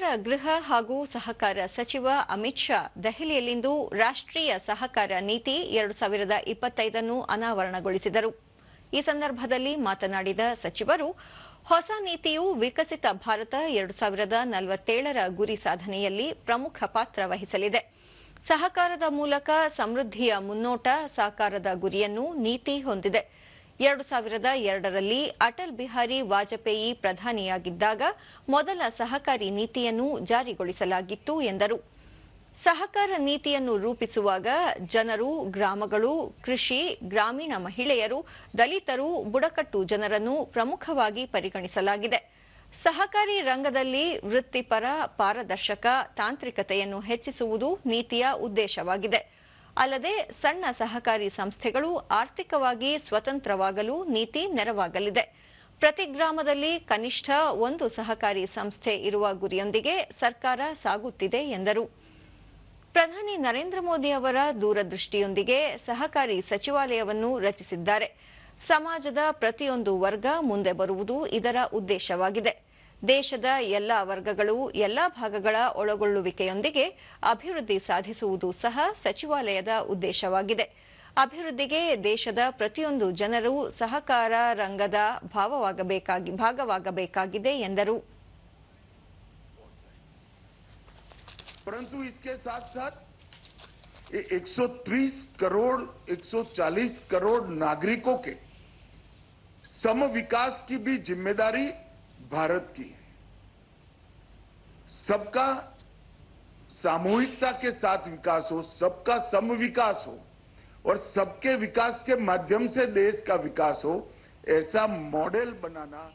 ಕೇಂದ್ರ ಗೃಹ ಹಾಗೂ ಸಹಕಾರ ಸಚಿವ ಅಮಿತ್ ಶಾ ದೆಹಲಿಯಲ್ಲಿಂದು ರಾಷ್ಟ್ರೀಯ ಸಹಕಾರ ನೀತಿ ಎರಡು ಸಾವಿರದ ಇಪ್ಪತ್ತೈದನ್ನು ಅನಾವರಣಗೊಳಿಸಿದರು. ಈ ಸಂದರ್ಭದಲ್ಲಿ ಮಾತನಾಡಿದ ಸಚಿವರು, ಹೊಸ ನೀತಿಯು ವಿಕಸಿತ ಭಾರತ ಎರಡು ಸಾವಿರದ ನಲವತ್ತೇಳರ ಗುರಿ ಸಾಧನೆಯಲ್ಲಿ ಪ್ರಮುಖ ಪಾತ್ರ ವಹಿಸಲಿದೆ. ಸಹಕಾರದ ಮೂಲಕ ಸಮೃದ್ಧಿಯ ಮುನ್ನೋಟ, ಸಾಕಾರದ ಗುರಿಯನ್ನು ನೀತಿ ಹೊಂದಿದೆ. ಎರಡು ಸಾವಿರದ ಎರಡರಲ್ಲಿ ಅಟಲ್ ಬಿಹಾರಿ ವಾಜಪೇಯಿ ಪ್ರಧಾನಿಯಾಗಿದ್ದಾಗ ಮೊದಲ ಸಹಕಾರಿ ನೀತಿಯನ್ನು ಜಾರಿಗೊಳಿಸಲಾಗಿತ್ತು ಎಂದರು. ಸಹಕಾರ ನೀತಿಯನ್ನು ರೂಪಿಸುವಾಗ ಜನರು, ಗ್ರಾಮಗಳು, ಕೃಷಿ, ಗ್ರಾಮೀಣ ಮಹಿಳೆಯರು, ದಲಿತರು, ಬುಡಕಟ್ಟು ಜನರನ್ನು ಪ್ರಮುಖವಾಗಿ ಪರಿಗಣಿಸಲಾಗಿದೆ. ಸಹಕಾರಿ ರಂಗದಲ್ಲಿ ವೃತ್ತಿಪರ, ಪಾರದರ್ಶಕ, ತಾಂತ್ರಿಕತೆಯನ್ನು ಹೆಚ್ಚಿಸುವುದು ನೀತಿಯ ಉದ್ದೇಶವಾಗಿದೆ. ಅಲ್ಲದೆ ಸಣ್ಣ ಸಹಕಾರಿ ಸಂಸ್ಥೆಗಳು ಆರ್ಥಿಕವಾಗಿ ಸ್ವತಂತ್ರವಾಗಲು ನೀತಿ ನೆರವಾಗಲಿದೆ. ಪ್ರತಿ ಗ್ರಾಮದಲ್ಲಿ ಕನಿಷ್ಠ ಒಂದು ಸಹಕಾರಿ ಸಂಸ್ಥೆ ಇರುವ ಗುರಿಯೊಂದಿಗೆ ಸರ್ಕಾರ ಸಾಗುತ್ತಿದೆ ಎಂದರು. ಪ್ರಧಾನಿ ನರೇಂದ್ರ ಮೋದಿ ಅವರ ದೂರದೃಷ್ಟಿಯೊಂದಿಗೆ ಸಹಕಾರಿ ಸಚಿವಾಲಯವನ್ನು ರಚಿಸಿದ್ದಾರೆ. ಸಮಾಜದ ಪ್ರತಿಯೊಂದು ವರ್ಗ ಮುಂದೆ ಬರುವುದು ಇದರ ಉದ್ದೇಶವಾಗಿದೆ. ದೇಶದ ಎಲ್ಲ ವರ್ಗಗಳು ಎಲ್ಲ ಭಾಗಗಳ ಒಳಗೊಳ್ಳುವಿಕೆಯೊಂದಿಗೆ ಅಭಿವೃದ್ಧಿ ಸಾಧಿಸುವುದು ಸಹ ಸಚಿವಾಲಯದ ಉದ್ದೇಶವಾಗಿದೆ ಅಭಿವೃದ್ಧಿಗೆ ದೇಶದ ಪ್ರತಿಯೊಂದು ಜನರು ಸಹಕಾರ ರಂಗದ ಭಾವವಾಗಬೇಕಾಗಿ ಭಾಗವಾಗಬೇಕಾಗಿದೆ ಎಂದರು परंतु इसके साथ साथ ये 130 करोड़ 140 करोड़ नागरिकों के सम विकास की भी जिम्मेदारी भारत की। सबका सामूहिकता के साथ विकास हो, सबका सम विकास हो, और सबके विकास के माध्यम से देश का विकास हो, ऐसा मॉडल बनाना